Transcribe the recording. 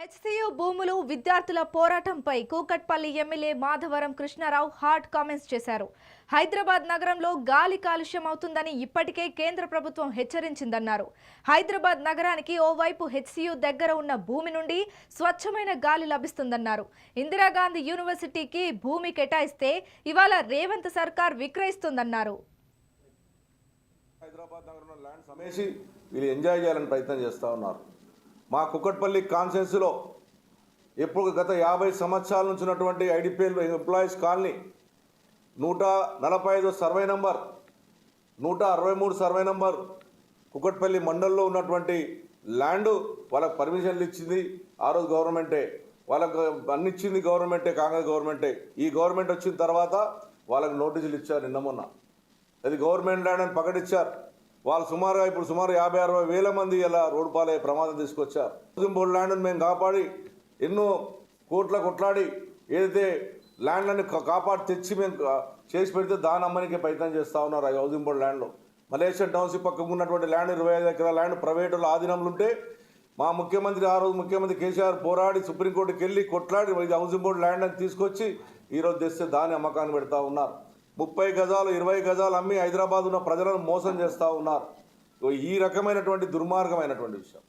HCU భూములు విద్యార్థుల పోరాటంపై Kukatpally MLA Madhavaram Krishnarao hot comments చేశారు. హైదరాబాద్ నగరంలో గాలి కాలుష్యం అవుతుందని ఇప్పటికే కేంద్ర ప్రభుత్వం హెచ్చరించిందన్నారు. హైదరాబాద్ నగరానికి ఓవైపు హెచ్సియు దగ్గర ఉన్న భూమి నుండి స్వచ్ఛమైన గాలి లభిస్తుందన్నారు. ఇందిరాగాంధీ యూనివర్సిటీకి భూమి కేటాయిస్తే ఇవాళ రేవంత్ సర్కార్ విక్రయిస్తుందన్నారు. హైదరాబాద్ నగరంలో ల్యాండ్ సమేసి వీళ్ళు ఎంజాయ్ చేయాలని ప్రయత్నం చేస్తూ ఉన్నారు. మా కుక్కట్పల్లి కాన్సెన్స్లో ఎప్పుడు గత యాభై సంవత్సరాల నుంచి ఉన్నటువంటి ఐడిపిఎల్ ఎంప్లాయీస్ కాలనీ నూట నలభై ఐదు సర్వే నంబర్ నూట అరవై మూడు సర్వే నంబర్ కుక్కట్పల్లి మండల్లో ఉన్నటువంటి ల్యాండ్ వాళ్ళకి పర్మిషన్లు ఇచ్చింది ఆ రోజు గవర్నమెంటే. వాళ్ళకు అన్ని ఇచ్చింది గవర్నమెంటే కాంగ్రెస్ గవర్నమెంటే. ఈ గవర్నమెంట్ వచ్చిన తర్వాత వాళ్ళకి నోటీసులు ఇచ్చారు నిన్న మొన్న. అది గవర్నమెంట్ ల్యాండ్ అని ప్రకటించారు వాళ్ళు సుమారుగా ఇప్పుడు సుమారు యాభై అరవై వేల మంది ఇలా రోడ్డు పాలయ్యే ప్రమాదం తీసుకొచ్చారు. హౌసింగ్ బోర్డు ల్యాండ్ని మేము కాపాడి ఎన్నో కోట్ల కొట్లాడి ఏదైతే ల్యాండ్లని కాపాడి తెచ్చి మేము చేసి పెడితే దాని అమ్మనికి ప్రయత్నం చేస్తూ ఉన్నారు ఆ హౌసింగ్ బోర్డు ల్యాండ్లో మలేషియన్ టౌన్షిప్ పక్కకు ఉన్నటువంటి ల్యాండ్ ఇరవై ఐదు ఎకరాల ల్యాండ్ ప్రైవేటుల ఆధీనంలో ఉంటే మా ముఖ్యమంత్రి ఆ రోజు ముఖ్యమంత్రి కేసీఆర్ పోరాడి సుప్రీంకోర్టుకి వెళ్ళి కొట్లాడి ఇది హౌసింగ్ బోర్డు ల్యాండ్ అని తీసుకొచ్చి ఈరోజు తెస్తే దాని అమ్మకాన్ని పెడతా ఉన్నారు. ముప్పై గజాలు ఇరవై గజాలు అమ్మి హైదరాబాద్ ఉన్న ప్రజలను మోసం చేస్తూ ఉన్నారు. ఈ రకమైనటువంటి దుర్మార్గమైనటువంటి విషయం.